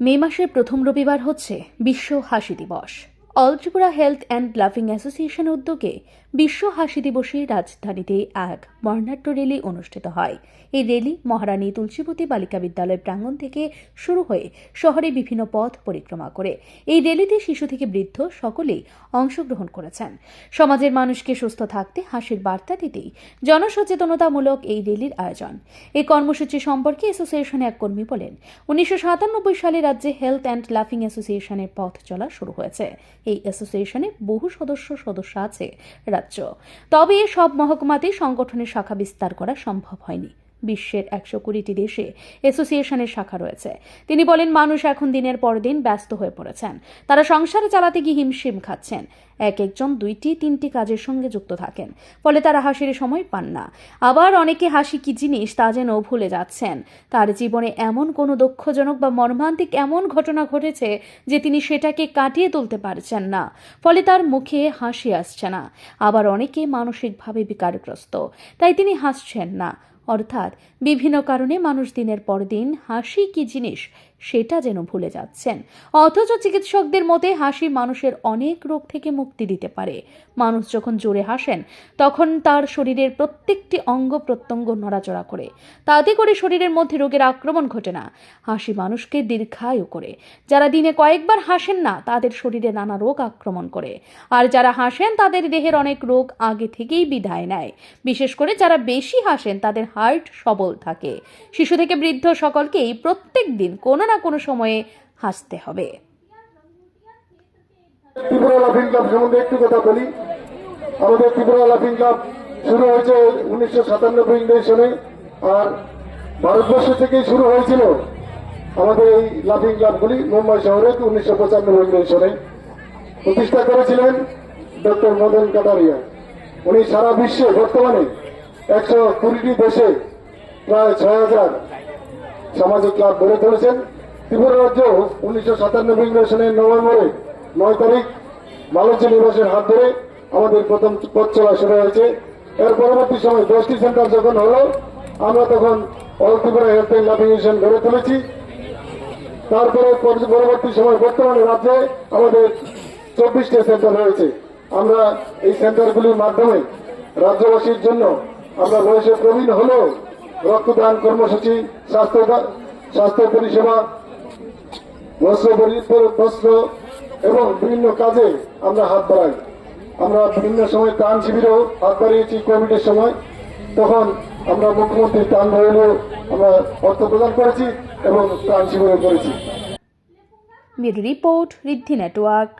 মে মাসের প্রথম রবিবার হচ্ছে বিশ্ব হাসি দিবস। All Tripura health and laughing association উদ্যোগে বিশ্ব হাসি দিবসে রাজধানীতে এক বর্ণাঢ্য র্যালি অনুষ্ঠিত হয়। এই র্যালি মহারানী তুলসীবতী বালিকা বিদ্যালয় প্রাঙ্গণ থেকে শুরু হয়ে শহরে বিভিন্ন পথ পরিক্রমা করে। এই র্যালিতে শিশু থেকে বৃদ্ধ সকলেই অংশগ্রহণ করেছেন। সমাজের মানুষকে সুস্থ থাকতে হাসির বার্তা দিতেই জনসচেতনতামূলক এই র্যালির আয়োজন। এই কর্মসূচি সম্পর্কে অ্যাসোসিয়েশনের এক কর্মী বলেন, উনিশশো সাতানব্বই সালে রাজ্যে হেলথ অ্যান্ড লাফিং অ্যাসোসিয়েশনের পথ চলা শুরু হয়েছে। এই অ্যাসোসিয়েশনে বহু সদস্য সদস্য আছে রাজ্য। তবে সব মহকুমাতেই সংগঠনের শাখা বিস্তার করা সম্ভব হয়নি। বিশ্বের একশো কুড়িটি দেশে অ্যাসোসিয়েশনের শাখা রয়েছে। তিনি বলেন, মানুষ এখন দিনের পর দিন ব্যস্ত হয়ে পড়েছেন। তারা সংসারে চালাতে গিয়ে হিমশিম খাচ্ছেন। এক একজন দুইটি, তিনটি কাজের সঙ্গে যুক্ত থাকেন, ফলে তারা হাসির সময় পান না। আবার অনেকে হাসি কি জিনিস তা যেন ভুলে যাচ্ছেন। তার জীবনে এমন কোনো দুঃখজনক বা মর্মান্তিক এমন ঘটনা ঘটেছে যে তিনি সেটাকে কাটিয়ে তুলতে পারছেন না, ফলে তার মুখে হাসি আসছে না। আবার অনেকে মানসিকভাবে বিকারগ্রস্ত, তাই তিনি হাসছেন না। অর্থাৎ বিভিন্ন কারণে মানুষ দিনের পর দিন হাসি কি জিনিস সেটা যেন ভুলে যাচ্ছেন। অথচ চিকিৎসকদের মতে হাসি মানুষের অনেক রোগ থেকে মুক্তি দিতে পারে। মানুষ যখন জোরে হাসেন, তখন তার শরীরের প্রত্যেকটি অঙ্গ প্রত্যঙ্গ নড়াচড়া করে। তাতে করে শরীরের মধ্যে রোগের আক্রমণ ঘটে না। হাসি মানুষকে দীর্ঘায়ু করে। যারা দিনে কয়েকবার হাসেন না, তাদের শরীরে নানা রোগ আক্রমণ করে। আর যারা হাসেন, তাদের দেহের অনেক রোগ আগে থেকেই বিদায় নেয়। বিশেষ করে যারা বেশি হাসেন, তাদের হার্ট সবল থাকে। শিশু থেকে বৃদ্ধ সকলকেই প্রত্যেক দিন কোনো না কোনো সময়ে হাসতে হবে? ত্রিপুরা লাফিং ক্লাব সম্বন্ধে একটু কথা বলি। আমাদের ত্রিপুরা লাফিং ক্লাব শুরু হয়েছে উনিশশো সাতানব্বই আর ভারতবর্ষ থেকেই শুরু হয়েছিল আমাদের এই লাফিং ক্লাবগুলি মুম্বাই শহরে উনিশশো পঁচানব্বই সনে প্রতিষ্ঠা করেছিলেন ডক্টর মদন কাটারিয়া। উনি সারা বিশ্বে বর্তমানে একশো কুড়িটি দেশে প্রায় ছয় হাজার সামাজিক ক্লাব গড়ে তুলেছেন। ত্রিপুরা রাজ্য উনিশশো সাতানব্বই সনের নভেম্বরে নয় তারিখ মালঞ্চ নিবাসের হাত ধরে আমাদের প্রথম পথ চলা শুরু হয়েছে। এর পরবর্তী সময় দশটি সেন্টার যখন হলো, আমরা তখন অল ত্রিপুরা হেলথ অ্যান্ড লাফিং মিশন গড়ে তুলেছি। তারপরে পরবর্তী সময় বর্তমানে রাজ্যে আমাদের চব্বিশটি সেন্টার রয়েছে। আমরা এই সেন্টারগুলির মাধ্যমে রাজ্যবাসীর জন্য আমরা বয়সে প্রবীণ হলেও রক্তদান কর্মসূচি, স্বাস্থ্য স্বাস্থ্য পরিষেবা বস্ত্র বস্ত্র এবং বিভিন্ন কাজে আমরা হাত বাড়াই। আমরা বিভিন্ন সময় ত্রাণ শিবিরেও হাত বাড়িয়েছি কোভিডের সময়। তখন আমরা মুখ্যমন্ত্রী ত্রাণ ভবনেও আমরা অর্থ প্রদান করেছি এবং ত্রাণ শিবিরও করেছি। Report Riddhi network.